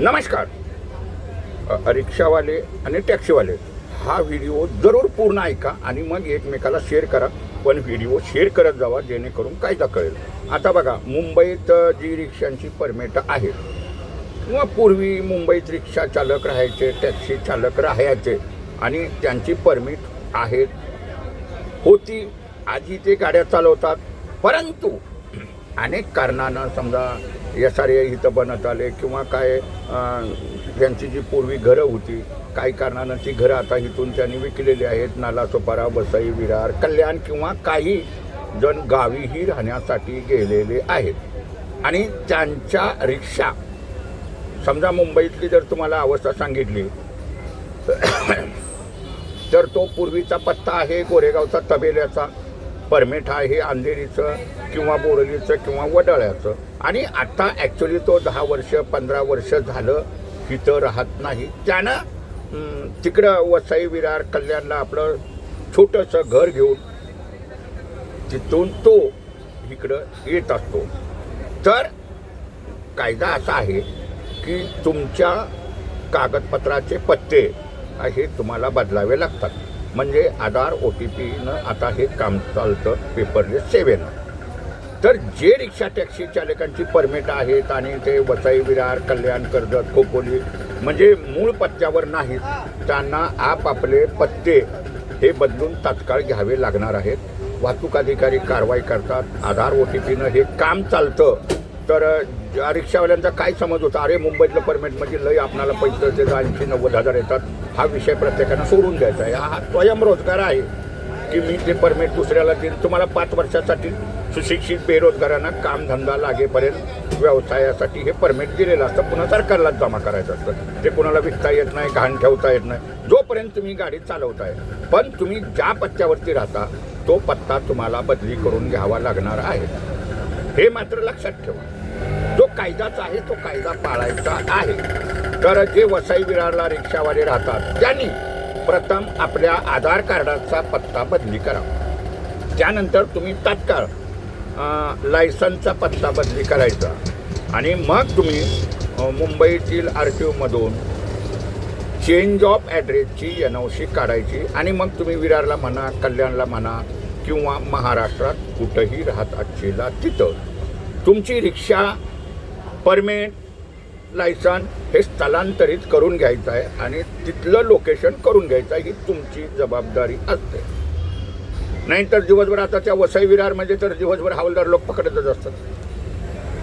नमस्कार. रिक्षावाले आणि टॅक्सीवाले हा व्हिडिओ जरूर पूर्ण ऐका आणि मग एकमेकाला शेअर करा. पण व्हिडिओ शेअर करत जावा जेणेकरून कायदा कळेल. आता बघा मुंबईत जी रिक्षांची परमिट आहेत किंवा पूर्वी मुंबईत रिक्षा चालक राहायचे टॅक्सी चालक राहायचे आणि त्यांची परमिट आहेत. होती. आधी ते गाड्या चालवतात. परंतु अनेक कारणानं समजा एस आर ए इथं बनत आले किंवा काय त्यांची जी पूर्वी घरं होती काही कारणानं ती घरं आता इथून त्यांनी विकलेली आहेत. नालासोपारा वसई विरार कल्याण किंवा काही जण गावीही राहण्यासाठी गेलेले आहेत. आणि त्यांच्या रिक्षा समजा मुंबईतली जर तुम्हाला अवस्था सांगितली तर तो पूर्वीचा पत्ता आहे गोरेगावचा तबेल्याचा. परमेठ आहे अंधेरीचं किंवा बोरलीचं किंवा वडाळ्याचं. आणि आता ॲक्च्युली तो दहा वर्ष पंधरा वर्ष झालं तिथं राहत नाही. त्यानं तिकडं वसई विरार कल्याणला आपलं छोटंसं घर घेऊन तिथून तो इकडं येत असतो. तर कायदा असा आहे की तुमच्या कागदपत्राचे पत्ते हे तुम्हाला बदलावे लागतात. म्हणजे आधार ओ टी पीनं आता हे काम चालतं पेपरलेस सेवेनं. तर जे रिक्षा टॅक्सी चालकांची परमिट आहेत आणि ते वसई विरार कल्याण कर्जत खोपोली म्हणजे मूळ पत्त्यावर नाहीत त्यांना आपापले पत्ते हे बदलून तात्काळ घ्यावे लागणार आहेत. वाहतूक अधिकारी कारवाई करतात. आधार ओ टी पीनं हे काम चालतं. तर रिक्षावाल्यांचा काय समज होता? अरे मुंबईतलं परमिट म्हणजे लय आपणाला पैसे ऐंशी नव्वद हजार येतात. हा विषय प्रत्येकानं सोडून द्यायचा आहे. हा स्वयंरोजगार आहे की मी ते परमिट दुसऱ्याला देईन. तुम्हाला पाच वर्षासाठी सुशिक्षित बेरोजगारांना कामधंदा लागेपर्यंत व्यवसायासाठी हे परमिट दिलेलं असतं. पुन्हा सरकारलाच जमा करायचं असतं. ते कुणाला विकता येत नाही घाण ठेवता येत नाही. जोपर्यंत तुम्ही गाडी चालवताय. पण तुम्ही ज्या पत्त्यावरती राहता तो पत्ता तुम्हाला बदली करून घ्यावा लागणार आहे. हे मात्र लक्षात ठेवा. जो कायदाचा आहे तो कायदा पाळायचा आहे. तर जे वसई विरारला रिक्षावाले राहतात त्यांनी प्रथम आपल्या आधार कार्डाचा पत्ता बदली करा. त्यानंतर तुम्ही तात्काळ लायसनचा पत्ता बदली करायचा. आणि मग तुम्ही मुंबईतील आर टी ओमधून चेंज ऑफ ॲड्रेसची एन ओ सी काढायची. आणि मग तुम्ही विरारला म्हणा कल्याणला म्हणा किंवा महाराष्ट्रात कुठंही राहत असलेला तिथं तुमची रिक्षा परमिट लायसन हे स्थलांतरित करून घ्यायचं आहे आणि तिथलं लोकेशन करून घ्यायचं आहे ही तुमची जबाबदारी असते. नाहीतर दिवसभर आता त्या वसई विरारमध्ये तर दिवसभर हवालदार लोक पकडतच असतात.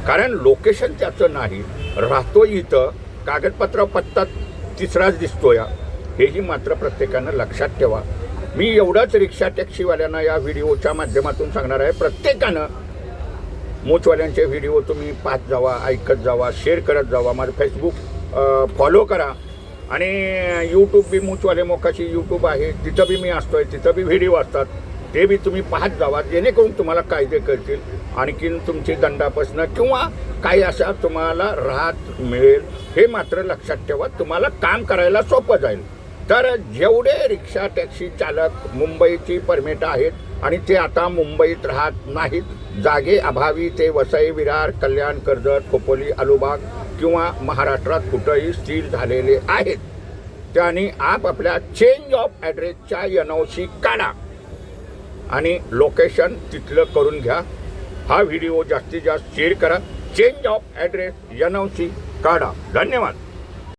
कारण लोकेशन त्याचं नाही राहतो इथं कागदपत्र पत्ता तिसराच दिसतोय. हेही मात्र प्रत्येकानं लक्षात ठेवा. मी एवढंच रिक्षा टॅक्सीवाल्यांना या व्हिडिओच्या माध्यमातून सांगणार आहे. प्रत्येकानं मोचवाल्यांचे व्हिडिओ तुम्ही पाहत जावा ऐकत जावा शेअर करत जावा. माझं फेसबुक फॉलो करा. आणि यूट्यूब बी मूचवाले मोकाशी यूट्यूब आहे. तिथं बी मी असतोय तिथं बी व्हिडिओ असतात. ते बी तुम्ही पाहत जावा. जेणेकरून तुम्हाला कायदे कळतील. आणखीन तुमची दंडापासनं किंवा काही अशा तुम्हाला राहत मिळेल. हे मात्र लक्षात ठेवा. तुम्हाला काम करायला सोपं जाईल. तर जेवढे रिक्षा टॅक्सी चालक मुंबईची परमिट आहेत आणि ते आता मुंबईत राहत नाहीत जागे अभावी ते वसई विरार कल्याण कर्जत खोपोली अलिबाग किंवा महाराष्ट्रात कुठंही स्थिर झालेले आहेत. त्यांनी आपापल्या चेंज ऑफ ॲड्रेसच्या एन ओ सी काढा. आणि लोकेशन तिथलं करून घ्या. हा व्हिडिओ जास्तीत जास्त शेअर करा. Change of address N O C काढा. धन्यवाद.